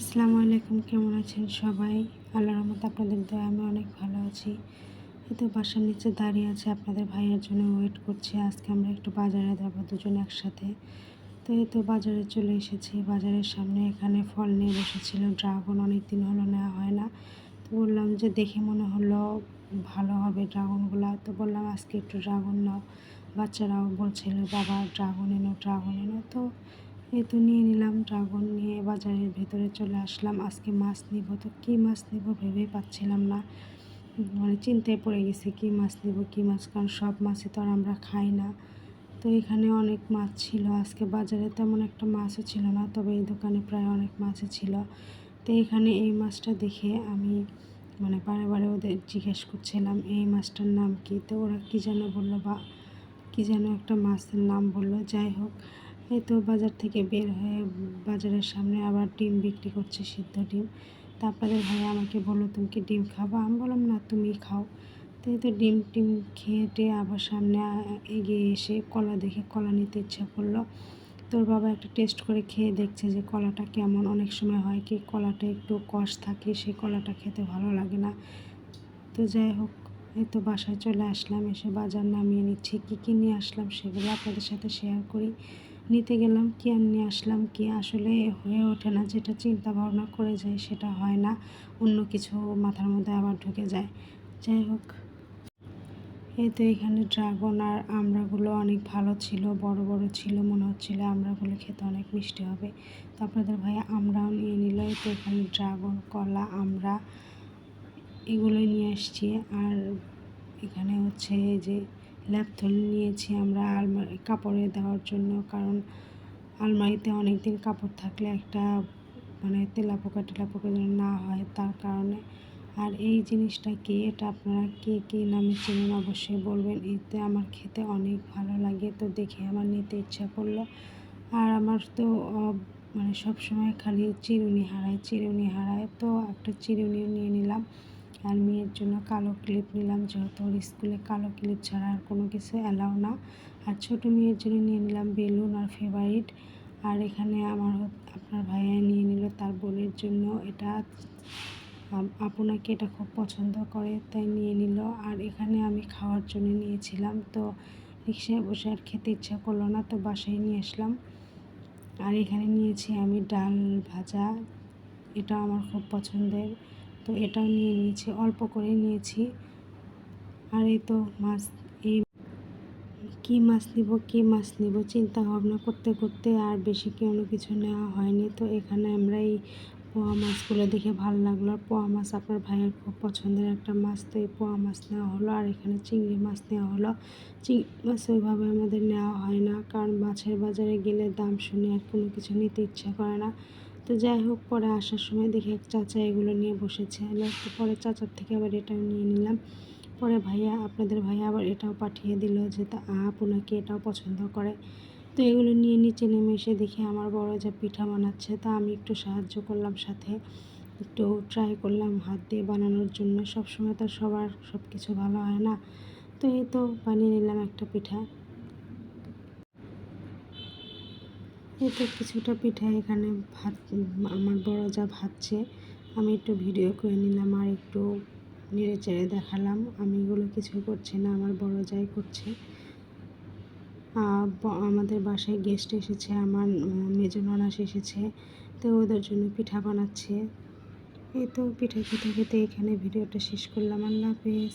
আসসালামু আলাইকুম, কেমন আছেন সবাই? আল্লাহর রহমতে আপনাদের দয়া, আমি অনেক ভালো আছি। এই তো বাসার নিচে দাঁড়িয়ে আছে, আপনাদের ভাইয়ের জন্য ওয়েট করছি। আজকে আমরা একটু বাজারে যাব, দুজন একসাথে। তো এই তো বাজারে চলে এসেছি, বাজারের সামনে এখানে ফল নিয়ে বসেছিল ড্রাগন অনেক দিন হলো নেওয়া হয় না। তো বললাম যে দেখে মনে হলো ভালো হবে ড্রাগনগুলো তো বললাম, আজকে একটু ড্রাগন নাও। বাচ্চারাও বলছিল, বাবা ড্রাগন এনো ড্রাগন এনো। তো এই তো নিয়ে নিলাম, ড্রাগন নিয়ে বাজারের ভেতরে চলে আসলাম। আজকে মাছ নিব তো কী মাছ নিব ভেবেই পাচ্ছিলাম না। মানে চিন্তায় পড়ে গেছি, কী মাছ নিব, কী মাছ? কারণ সব মাছই তো আর আমরা খাই না। তো এখানে অনেক মাছ ছিল। আজকে বাজারে তেমন একটা মাছও ছিল না, তবে এই দোকানে প্রায় অনেক মাছই ছিল। তো এখানে এই মাছটা দেখে আমি মানে বারে বারে ওদের জিজ্ঞেস করছিলাম, এই মাছটার নাম কি? তো ওরা কী যেন বলল বা কী যেন একটা মাছের নাম বলল। যাই হোক এই তো বাজার থেকে বের হয়ে বাজারের সামনে আবার ডিম বিক্রি করছে সিদ্ধ ডিম। তা আপনাদের ভাই আমাকে বলল, তুমি কি ডিম খাবা? আমি বললাম, না, তুমি খাও। তো এই তো ডিম টিম খেয়ে টেয়ে আবার সামনে এগিয়ে এসে কলা দেখে কলা নিতে ইচ্ছা করল। তোর বাবা একটা টেস্ট করে খেয়ে দেখছে যে কলাটা কেমন। অনেক সময় হয় কি, কলাটা একটু কষ থাকে, সেই কলাটা খেতে ভালো লাগে না। তো যাই হোক, এই তো বাসায় চলে আসলাম, এসে বাজার নামিয়ে নিচ্ছি। কী কী নিয়ে আসলাম সেগুলো আপনাদের সাথে শেয়ার করি। নিতে গেলাম, কি আর নিয়ে আসলাম, কি আসলে হয়ে ওঠে না। যেটা চিন্তা ভাবনা করে যায় সেটা হয় না, অন্য কিছু মাথার মধ্যে আবার ঢুকে যায়। যাই হোক, এই তো এখানে ড্রাগন আর আমড়াগুলো অনেক ভালো ছিল, বড় বড় ছিল, মনে হচ্ছিল আমড়াগুলো খেতে অনেক মিষ্টি হবে। তো আপনাদের ভাইয়া আমরাও নিয়ে নিল তো এখানে ড্রাগন, কলা আমড়া এগুলোই নিয়ে আসছি। আর এখানে হচ্ছে এই যে ল্যাপথল নিয়েছি আমরা আলমারি কাপড়ে দেওয়ার জন্য, কারণ আলমারিতে অনেক দিন কাপড় থাকলে একটা মানে তেলাপোকা টেলাপোকা যেন না হয় তার কারণে। আর এই জিনিসটা কি, এটা আপনারা কে কী নামে চেনেন অবশ্যই বলবেন। এতে আমার খেতে অনেক ভালো লাগে, তো দেখে আমার নিতে ইচ্ছা করল। আর আমার তো মানে সব সময় খালি চিরুনি হারায় চিরুনি হারায়, তো একটা চিরুনি নিয়ে নিলাম। আর মেয়ের জন্য কালো ক্লিপ নিলাম, যেহেতু ওর স্কুলে কালো ক্লিপ ছাড়া আর কোনো কিছু অ্যালাউ না। আর ছোটো মেয়ের জন্য নিয়ে নিলাম বেলুন আর ফেভারিট। আর এখানে আমার আপনার ভাইয়া নিয়ে নিল তার বোনের জন্য। এটা আপনাকে এটা খুব পছন্দ করে, তাই নিয়ে নিল। আর এখানে আমি খাওয়ার জন্য নিয়েছিলাম, তো রিক্সায় বসে আর খেতে ইচ্ছা করল না, তো বাসায় নিয়ে আসলাম। আর এখানে নিয়েছি আমি ডাল ভাজা। এটা আমার খুব পছন্দের। তো এটাও নিয়ে নিয়েছি, অল্প করে নিয়েছি। আর এই তো মাছ, এই কী মাছ নিব, কী মাছ নিব চিন্তা ভাবনা করতে করতে আর বেশি কোনো কিছু নেওয়া হয়নি। তো এখানে আমরা এই পোয়া মাছগুলো দেখে ভালো লাগল। আর পোয়া মাছ আপনার ভাইয়ের খুব পছন্দের একটা মাছ, তো এই পোয়া মাছ নেওয়া হলো। আর এখানে চিংড়ি মাছ নেওয়া হলো। চিংড়ি মাছ ওইভাবে আমাদের নেওয়া হয় না, কারণ মাছের বাজারে গেলে দাম শুনে আর কোনো কিছু নিতে ইচ্ছা করে না। তো যাই হোক, পরে আসার সময় দেখি এক চাচা এগুলো নিয়ে বসেছে। তো পরে চাচার থেকে আবার এটাও নিয়ে নিলাম। পরে ভাইয়া, আপনাদের ভাইয়া আবার এটাও পাঠিয়ে দিল যে তা আপ ওনাকে এটাও পছন্দ করে। তো এগুলো নিয়ে নিচে নেমে এসে দেখি আমার বড় যা পিঠা বানাচ্ছে, তা আমি একটু সাহায্য করলাম সাথে। একটু ট্রাই করলাম হাত দিয়ে বানানোর জন্য। সব সময় তো সবার সব কিছু ভালো হয় না। তো এই তো বানিয়ে নিলাম একটা পিঠা। এই তো কিছুটা পিঠা এখানে ভাত, আমার বড় যা ভাজছে, আমি একটু ভিডিও করে নিলাম আর একটু নেড়ে চেড়ে দেখালাম। আমি এগুলো কিছুই করছি না, আমার বড় যাই করছে। আমাদের বাসায় গেস্ট এসেছে, আমার মেজো ননাস এসেছে, তো ওদের জন্য পিঠা বানাচ্ছে। এই তো পিঠা খেতে খেতে এখানে ভিডিওটা শেষ করলাম। আল্লাহ হাফেজ।